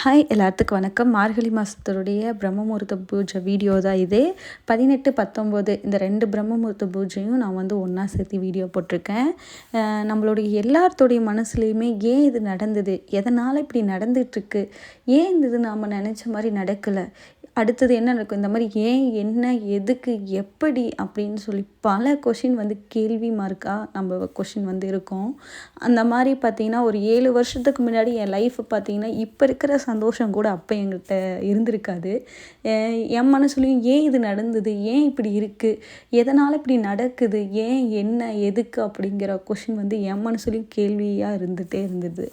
Hi எல்லாத்துக்கும் வணக்கம். மார்கழி மாதத்துடைய பிரம்மமுகூர்த்த பூஜை வீடியோ தான் இது. பதினெட்டு பத்தொம்போது இந்த ரெண்டு பிரம்மமுகூர்த்த பூஜையும் நான் வந்து ஒன்றா சேர்த்து வீடியோ போட்டிருக்கேன். நம்மளுடைய எல்லாத்துடைய மனசுலேயுமே ஏன் இது நடந்தது? எதனால் இப்படி நடந்துகிட்ருக்கு ஏன் இது நாம் நினச்ச மாதிரி நடக்கலை? அடுத்தது என்ன நடக்கும்? இந்த மாதிரி ஏன் என்ன எதுக்கு எப்படி அப்படின்னு சொல்லி பல கொஷின் வந்து கேள்வி மார்க்காக நம்ம கொஷின் வந்து இருக்கும். அந்த மாதிரி பார்த்திங்கன்னா ஒரு ஏழு வருஷத்துக்கு முன்னாடி என் லைஃப் பார்த்தீங்கன்னா இப்போ இருக்கிற சந்தோஷம் கூட அப்போ எங்கிட்ட இருந்திருக்காது. என் மனசுலையும் ஏன் இது நடந்தது? ஏன் இப்படி இருக்குது எதனால் இப்படி நடக்குது? ஏன் என்ன? எதுக்கு? அப்படிங்கிற கொஷின் வந்து என் மனசுலையும் கேள்வியாக இருந்துகிட்டே இருந்தது.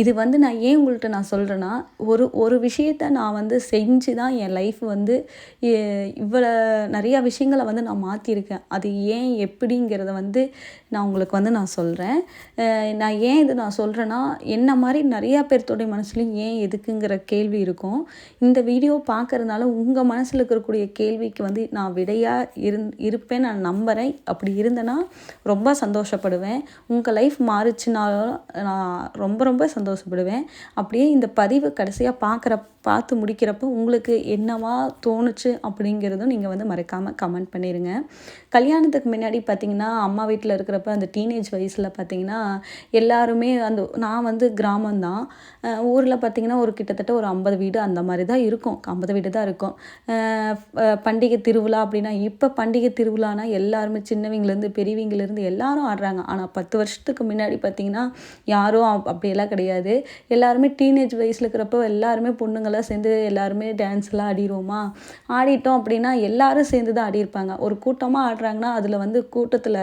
இது வந்து நான் ஏன் உங்கள்கிட்ட நான் சொல்கிறேன்னா ஒரு ஒரு விஷயத்த நான் வந்து செஞ்சு தான் என் லைஃப் வந்து இவ்வளோ நிறையா விஷயங்களை வந்து நான் மாற்றிருக்கேன் அது ஏன் எப்படிங்கிறத வந்து நான் உங்களுக்கு வந்து நான் சொல்கிறேன் நான் ஏன் இது நான் சொல்கிறேன்னா என்ன மாதிரி நிறையா பேர்த்தோடைய மனசுலையும் ஏன் எதுக்குங்கிற கேள்வி இருக்கும். இந்த வீடியோ பார்க்கறதுனால உங்கள் மனசில் இருக்கக்கூடிய கேள்விக்கு வந்து நான் விடையாக இருந் இருப்பேன் நான் நம்புகிறேன் அப்படி இருந்தேன்னா ரொம்ப சந்தோஷப்படுவேன். உங்கள் லைஃப் மாறுச்சுனாலும் நான் ரொம்ப ரொம்ப ரொம்ப சந்தோஷப்படுவேன். அப்படியே இந்த பதிவு கடைசியாக பார்க்குற பார்த்து முடிக்கிறப்போ உங்களுக்கு என்னவா தோணுச்சு அப்படிங்கிறதும் நீங்கள் வந்து மறக்காமல் கமெண்ட் பண்ணிடுங்க கல்யாணத்துக்கு முன்னாடி பார்த்தீங்கன்னா அம்மா வீட்டில் இருக்கிறப்ப அந்த டீனேஜ் வயசில் பார்த்தீங்கன்னா எல்லாருமே அந்த நான் வந்து கிராமம்தான். ஊரில் பார்த்தீங்கன்னா ஒரு கிட்டத்தட்ட ஒரு ஐம்பது வீடு அந்த மாதிரி தான் இருக்கும். ஐம்பது வீடு தான் இருக்கும். பண்டிகை திருவிழா அப்படின்னா இப்போ பண்டிகை திருவிழானா எல்லாருமே சின்னவங்கலேருந்து பெரியவங்கலேருந்து எல்லாரும் ஆடுறாங்க. ஆனால் பத்து வருஷத்துக்கு முன்னாடி பார்த்தீங்கன்னா யாரும் அப்படியெல்லாம் அப்படிலாம் கிடையாது. எல்லாருமே டீனேஜ் வயசில் இருக்கிறப்போ எல்லாருமே பொண்ணுங்களாம் சேர்ந்து எல்லாருமே டான்ஸ்லாம் ஆடிடுவோமா? ஆடிட்டோம் அப்படின்னா எல்லாரும் சேர்ந்து தான் ஆடியிருப்பாங்க. ஒரு கூட்டமாக ஆடுறாங்கன்னா அதில் வந்து கூட்டத்தில்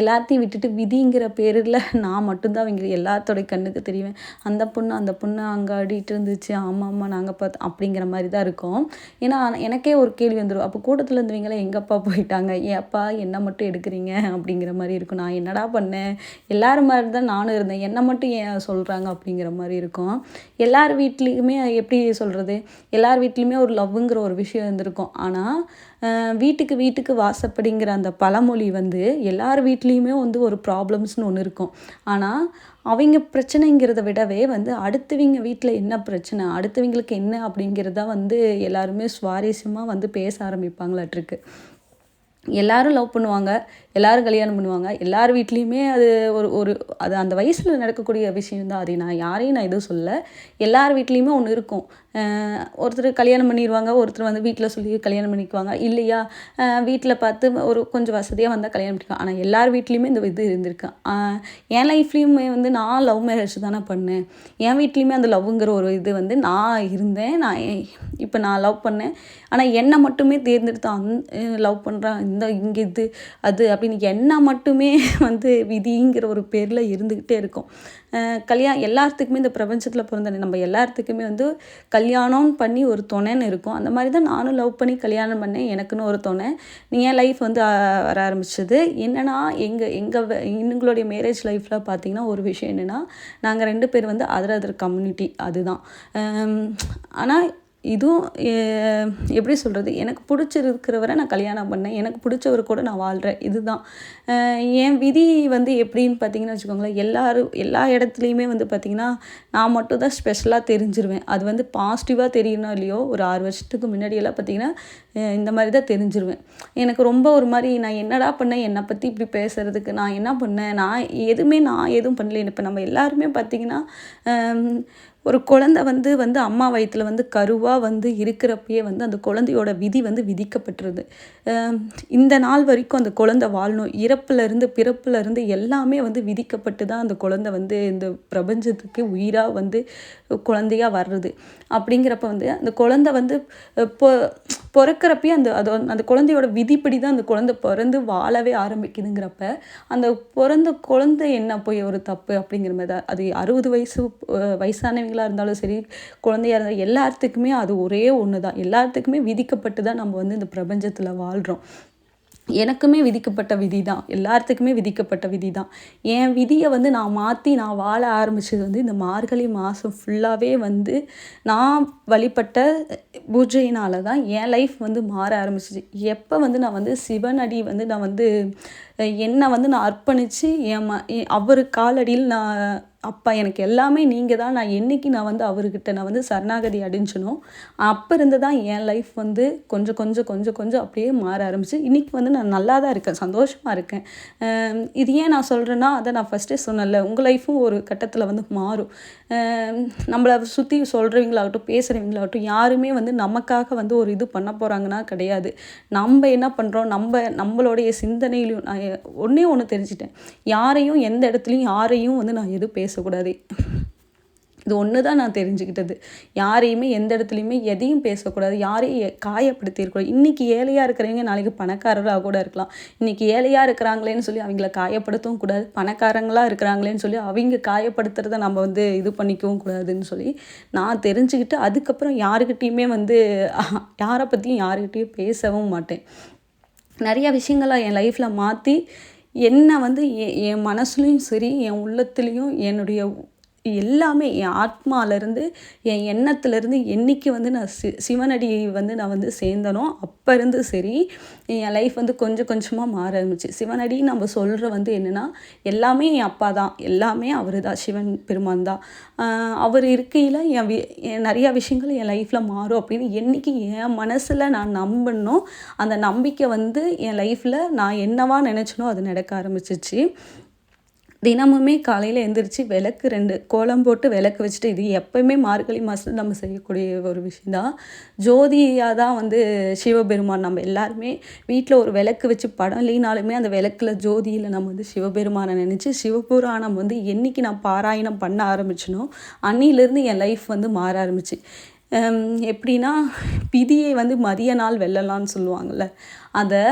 எல்லாத்தையும் விட்டுட்டு விதிங்கிற பேரில் நான் மட்டும்தான் அவங்க எல்லாத்தோடைய கண்ணுக்கு தெரிவேன். அந்த பொண்ணு அந்த பொண்ணு அங்கே ஆடிட்டு இருந்துச்சு. ஆமாம் ஆமாம் நாங்கள் பார்த்து அப்படிங்கிற மாதிரி தான் இருக்கும். ஏன்னா எனக்கே ஒரு கேள்வி வந்துடும் அப்போ கூட்டத்தில் இருந்தவங்களாம் எங்கப்பா போயிட்டாங்க? ஏப்பா என்ன மட்டும் எடுக்கிறீங்க? அப்படிங்கிற மாதிரி இருக்கும். நான் என்னடா பண்ணேன்? எல்லாரும் மாதிரி தான் நானும் இருந்தேன். என்னை மட்டும் ஏன் சொல்கிறாங்க அப்படிங்கிற மாதிரி இருக்கும். எல்லார் வீட்லேயுமே எப்படி சொல்கிறது எல்லார் வீட்லேயுமே ஒரு லவ்ங்கிற ஒரு விஷயம் இருந்திருக்கும். ஆனால் வீட்டுக்கு வீட்டுக்கு வாசப்படிங்கிற அந்த பழமொழி வந்து எல்லார் வீட்லேயுமே வந்து ஒரு ப்ராப்ளம்ஸ்னு ஒன்று இருக்கும். ஆனால் அவங்க பிரச்சனைங்கிறத விடவே வந்து அடுத்தவங்க வீட்டில் என்ன பிரச்சனை அடுத்தவங்களுக்கு என்ன அப்படிங்கிறத வந்து எல்லாருமே சுவாரஸ்யமாக வந்து பேச ஆரம்பிப்பாங்களாட்டிருக்கு எல்லாரும் லவ் பண்ணுவாங்க எல்லாரும் கல்யாணம் பண்ணுவாங்க எல்லார் வீட்லேயுமே அது ஒரு ஒரு அது அந்த வயசில் நடக்கக்கூடிய விஷயம்தான். அது நான் யாரையும் நான் எதுவும் சொல்ல எல்லார் வீட்லேயுமே ஒன்று இருக்கும். ஒருத்தர் கல்யாணம் பண்ணிடுவாங்க ஒருத்தர் வந்து வீட்டில் சொல்லி கல்யாணம் பண்ணிக்குவாங்க. இல்லையா? வீட்டில் பார்த்து ஒரு கொஞ்சம் வசதியாக வந்தால் கல்யாணம் பண்ணிக்குவாங்க. ஆனால் எல்லார் வீட்லேயுமே இந்த இது இருந்திருக்கு. என் லைஃப்லேயுமே வந்து நான் லவ் மேரேஜ் தானே பண்ணேன். என் வீட்லேயுமே அந்த லவ்ங்கிற ஒரு இது வந்து நான் இருந்தேன். நான் இப்போ நான் லவ் பண்ணேன். ஆனால் என்னை மட்டுமே தேர்ந்தெடுத்து அந் லவ் பண்ணுறான் இந்த இங்கே இது அது அப்படின்னு என்ன மட்டுமே வந்து விதிங்கிற ஒரு பேரில் இருந்துக்கிட்டே இருக்கும். கல்யாணம் எல்லாத்துக்குமே இந்த பிரபஞ்சத்தில் பிறந்த நம்ம எல்லாத்துக்குமே வந்து கல்யாணம் பண்ணி ஒரு துணைன்னு இருக்கும். அந்த மாதிரி தான் நானும் லவ் பண்ணி கல்யாணம் பண்ணேன். எனக்குன்னு ஒரு துணை. நீ என் லைஃப் வந்து வர ஆரம்பிச்சது? என்னன்னா எங்கள் எங்கள் எங்களுடைய மேரேஜ் லைஃப்பில் பார்த்தீங்கன்னா ஒரு விஷயம் என்னென்னா நாங்கள் ரெண்டு பேர் வந்து அதர் அதர் கம்யூனிட்டி அதுதான். ஆனால் இதுவும் எப்படி சொல்கிறது எனக்கு பிடிச்சிருக்கிறவரை நான் கல்யாணம் பண்ணேன். எனக்கு பிடிச்சவரு கூட நான் வாழ்கிறேன் இதுதான். என் விதி வந்து எப்படின்னு பார்த்தீங்கன்னு வச்சுக்கோங்களேன். எல்லாரும் எல்லா இடத்துலையுமே வந்து பார்த்திங்கன்னா நான் மட்டும் தான் ஸ்பெஷலாக தெரிஞ்சிருவேன். அது வந்து பாசிட்டிவாக தெரியணும் இல்லையோ ஒரு ஆறு வருஷத்துக்கு முன்னாடியெல்லாம் பார்த்திங்கன்னா இந்த மாதிரி தான் தெரிஞ்சிருவேன். எனக்கு ரொம்ப ஒரு மாதிரி நான் என்னடா பண்ணேன்? என்னை பற்றி இப்படி பேசுகிறதுக்கு நான் என்ன பண்ணேன்? நான் எதுவுமே நான் எதுவும் பண்ணல. இப்போ நம்ம எல்லாருமே பார்த்திங்கன்னா ஒரு குழந்தை வந்து வந்து அம்மா வயிற்றில் வந்து கருவாக வந்து இருக்கிறப்பயே வந்து அந்த குழந்தையோட விதி வந்து விதிக்கப்பட்டுருது. இந்த நாள் வரைக்கும் அந்த குழந்தை வாழணும். இறப்புலேருந்து பிறப்புலேருந்து எல்லாமே வந்து விதிக்கப்பட்டு தான் அந்த குழந்தை வந்து இந்த பிரபஞ்சத்துக்கு உயிராக வந்து குழந்தையா வர்றது. அப்படிங்கிறப்ப வந்து அந்த குழந்தை வந்து பொ பிறக்கிறப்பயே அந்த அது அந்த குழந்தையோட விதிப்படி தான் அந்த குழந்தை பிறந்து வாழவே ஆரம்பிக்குதுங்கிறப்ப அந்த பிறந்த குழந்தை என்ன போய் ஒரு தப்பு அப்படிங்கிற மாதிரி தான் அது அறுபது வயசு வயசானவங்க வயசானவங்களா இருந்தாலும் சரி குழந்தையாக இருந்தாலும் எல்லாத்துக்குமே அது ஒரே ஒன்று தான் எல்லாத்துக்குமே விதிக்கப்பட்டு தான் நம்ம வந்து இந்த பிரபஞ்சத்தில் வாழ்கிறோம் எனக்குமே விதிக்கப்பட்ட விதி தான் எல்லாத்துக்குமே விதிக்கப்பட்ட விதி தான் என் விதியை வந்து நான் மாற்றி நான் வாழ ஆரம்பிச்சது வந்து இந்த மார்கழி மாதம் ஃபுல்லாகவே வந்து நான் வழிபட்ட பூஜையினால தான் என் லைஃப் வந்து மாற ஆரம்பிச்சிச்சு. எப்போ வந்து நான் வந்து சிவனடி வந்து நான் வந்து என்னை வந்து நான் அர்ப்பணித்து என் ம என் அவர் காலடியில் நான் அப்பா எனக்கு எல்லாமே நீங்கள் தான். நான் என்றைக்கு நான் வந்து அவர்கிட்ட நான் வந்து சரணாகதி அடைஞ்சனோ அப்போ இருந்து தான் என் லைஃப் வந்து கொஞ்சம் கொஞ்சம் கொஞ்சம் கொஞ்சம் அப்படியே மாற ஆரம்பிச்சு இன்றைக்கி வந்து நான் நல்லா தான் இருக்கேன் சந்தோஷமாக இருக்கேன். இது ஏன் நான் சொல்கிறேன்னா அதை நான் ஃபஸ்ட்டே சொன்னேன்ல உங்கள் லைஃப்பும் ஒரு கட்டத்தில் வந்து மாறும். நம்மளை சுற்றி சொல்கிறவங்களாகட்டும் பேசுகிறவங்களாகட்டும் யாருமே வந்து நமக்காக வந்து ஒரு இது பண்ண போகிறாங்கன்னா கிடையாது. நம்ம என்ன பண்ணுறோம் நம்ம நம்மளுடைய சிந்தனையிலையும் நான் ஒன்றே ஒன்று தெரிஞ்சிட்டேன். யாரையும் எந்த இடத்துலையும் யாரையும் வந்து நான் எதுவும் பேசக்கூடாது. இது ஒன்று தான் நான் தெரிஞ்சுக்கிட்டது. யாரையுமே எந்த இடத்துலையுமே எதையும் பேசக்கூடாது. யாரையும் எ- இன்றைக்கி ஏழையாக இருக்கிறவங்க நாளைக்கு பணக்காரராக கூட இருக்கலாம். இன்றைக்கி ஏழையாக இருக்கிறாங்களேன்னு சொல்லி அவங்கள காயப்படுத்தவும் கூடாது. பணக்காரங்களாக இருக்கிறாங்களேன்னு சொல்லி அவங்க காயப்படுத்துறத நம்ம வந்து இது பண்ணிக்கவும் கூடாதுன்னு சொல்லி நான் தெரிஞ்சுக்கிட்டு அதுக்கப்புறம் யாருக்கிட்டேயுமே வந்து யாரை பற்றியும் யாருக்கிட்டேயும் பேசவும் மாட்டேன். நிறைய விஷயங்களை என் லைஃப்பில் மாற்றி என்னை வந்து என் என் சரி என் உள்ளத்துலேயும் என்னுடைய எல்லாமே என் ஆத்மாலேருந்து என் எண்ணத்துலேருந்து என்றைக்கு வந்து நான் சி சிவனடி வந்து நான் வந்து சேர்ந்தனோ அப்போ இருந்து சரி என் லைஃப் வந்து கொஞ்சம் கொஞ்சமாக மாற ஆரம்பிச்சு. சிவனடி நம்ம சொல்கிற வந்து என்னென்னா எல்லாமே என் அப்பா தான். எல்லாமே அவர் தான். சிவன் பெருமான் தான். அவர் இருக்கையில் என் வி என் நிறையா விஷயங்கள் என் லைஃப்பில் மாறும் அப்படின்னு என்றைக்கு என் மனசில் நான் நம்பினோ அந்த நம்பிக்கை வந்து என் லைஃப்பில் நான் என்னவா நினச்சினோ அது நடக்க ஆரம்பிச்சிச்சு. தினமுமே காலையில் எழுந்திரிச்சு விளக்கு ரெண்டு கோலம் போட்டு விளக்கு வச்சுட்டு இது எப்போயுமே மார்கழி மாதத்தில் நம்ம செய்யக்கூடிய ஒரு விஷயந்தான் ஜோதியாக தான் வந்து சிவபெருமான். நம்ம எல்லாருமே வீட்டில் ஒரு விளக்கு வச்சு படம் இல்லைனாலுமே அந்த விளக்குல ஜோதியில் நம்ம வந்து சிவபெருமானை நினச்சி சிவபுராணம் வந்து என்னைக்கு நான் பாராயணம் பண்ண ஆரம்பிச்சனோ அன்னிலேருந்து என் லைஃப் வந்து மாற ஆரம்பிச்சு. எப்படின்னா விதியை வந்து மதிய நாள் வெல்லலாம்னு சொல்லுவாங்கள்ல அதை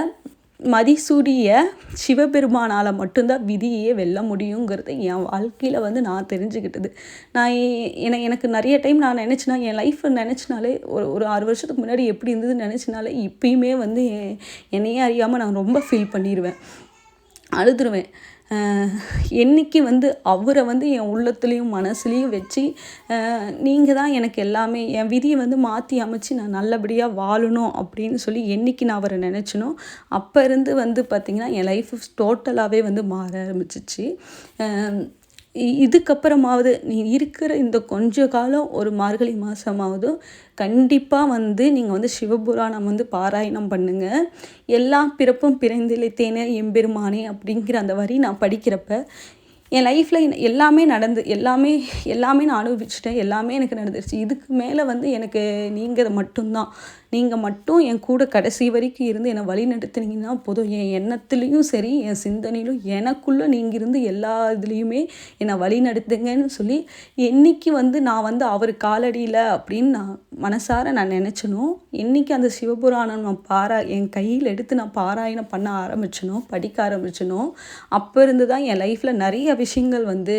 மதிசூடிய சிவபெருமானால் மட்டும்தான் விதியே வெல்ல முடியுங்கிறது என் வாழ்க்கையில் வந்து நான் தெரிஞ்சுக்கிட்டது நான் என எனக்கு நிறைய டைம் நான் நினச்சினா என் லைஃப் நினச்சினாலே ஒரு ஒரு ஆறு வருஷத்துக்கு முன்னாடி எப்படி இருந்ததுன்னு நினச்சினாலே இப்பயுமே வந்து என்னையே அறியாமல் நான் ரொம்ப ஃபீல் பண்ணிடுவேன் அழுதுருவேன். என்னைக்கு வந்து அவரை வந்து என் உள்ளத்துலேயும் மனசுலேயும் வச்சு நீங்கள் தான் எனக்கு எல்லாமே என் விதியை வந்து மாற்றி அமைச்சு நான் நல்லபடியாக வாழணும் அப்படின்னு சொல்லி என்னைக்கு நான் அவரை நினச்சினோ அப்போ இருந்து வந்து பார்த்திங்கன்னா என் லைஃப் டோட்டலாகவே வந்து மாற ஆரம்பிச்சிச்சு. இதுக்கப்புறமாவது நீ இருக்கிற இந்த கொஞ்ச காலம் ஒரு மார்கழி மாதமாவது கண்டிப்பாக வந்து நீங்கள் வந்து சிவபுராணம் வந்து பாராயணம் பண்ணுங்க. எல்லா பிறப்பும் பிறந்திழைத்தேனே எம்பெருமானே அப்படிங்கிற அந்த வரி நான் படிக்கிறப்ப என் லைஃப்பில் எல்லாமே நடந்து எல்லாமே எல்லாமே நான் அனுபவிச்சிட்டேன். எல்லாமே எனக்கு நடந்துருச்சு. இதுக்கு மேலே வந்து எனக்கு நீங்கள் மட்டும்தான். நீங்கள் மட்டும் என் கூட கடைசி வரைக்கும் இருந்து என்னை வழி நடத்துனீங்கன்னா போதும். என் எண்ணத்துலேயும் சரி என் சிந்தனையிலும் எனக்குள்ளே நீங்கள் இருந்து எல்லா இதுலேயுமே என்னை வழி நடத்துங்கன்னு சொல்லி என்றைக்கு வந்து நான் வந்து அவர் காலடியில் அப்படின்னு நான் மனசார நான் நினச்சனோ என்னைக்கு அந்த சிவபுராணம் நான் பாரா என் கையில் எடுத்து நான் பாராயணம் பண்ண ஆரம்பிச்சனோ படிக்க ஆரம்பிச்சனோ அப்போ இருந்து தான் என் லைஃப்பில் நிறைய விஷயங்கள் வந்து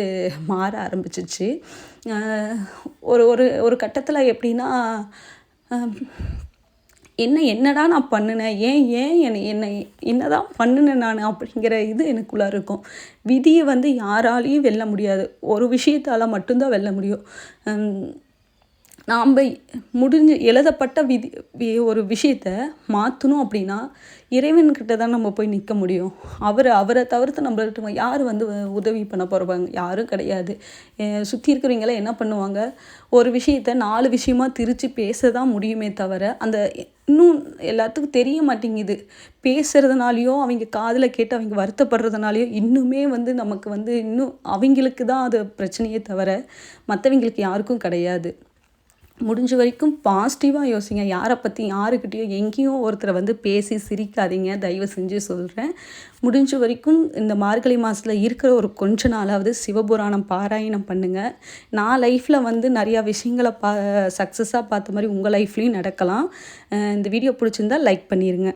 மாற ஆரம்பிச்சிச்சு. ஒரு ஒரு ஒரு கட்டத்தில் எப்படின்னா என்ன என்னடா நான் பண்ணினேன்? ஏன் ஏன் என்னை என்னை என்னதான் பண்ணினேன் நான் அப்படிங்கிற இது எனக்குள்ளே இருக்கும். விதியை வந்து யாராலையும் வெல்ல முடியாது. ஒரு விஷயத்தால் மட்டும்தான் வெல்ல முடியும். நாம் முடிஞ்சு எழுதப்பட்ட விதி ஒரு விஷயத்த மாற்றணும் அப்படின்னா இறைவன்கிட்ட தான் நம்ம போய் நிற்க முடியும். அவர் அவரை தவிர்த்து நம்மள்கிட்ட யார் வந்து உதவி பண்ண போகிறவங்க யாரும் கிடையாது. சுற்றி இருக்கிறவங்களாம் என்ன பண்ணுவாங்க? ஒரு விஷயத்த நாலு விஷயமா திரித்து பேச தான் முடியுமே தவிர அந்த இன்னும் எல்லாத்துக்கும் தெரிய மாட்டேங்குது. பேசுகிறதுனாலையோ அவங்க காதில் கேட்டு அவங்க வருத்தப்படுறதுனாலையோ இன்னுமே வந்து நமக்கு வந்து இன்னும் அவங்களுக்கு தான் அது பிரச்சனையே தவிர மற்றவங்களுக்கு யாருக்கும் கிடையாது. முடிஞ்ச வரைக்கும் பாசிட்டிவாக யோசிங்க. யாரை பற்றி யாருக்கிட்டேயும் எங்கேயும் ஒருத்தரை வந்து பேசி சிரிக்காதீங்க. தயவு செஞ்சு சொல்கிறேன் முடிஞ்ச வரைக்கும் இந்த மார்கழி மாதத்தில் இருக்கிற ஒரு கொஞ்ச நாளாவது சிவபுராணம் பாராயணம் பண்ணுங்கள் நான் லைஃப்பில் வந்து நிறையா விஷயங்களை பா சக்ஸஸாக பார்த்த மாதிரி உங்கள் லைஃப்லேயும் நடக்கலாம். இந்த வீடியோ பிடிச்சிருந்தா லைக் பண்ணிடுங்க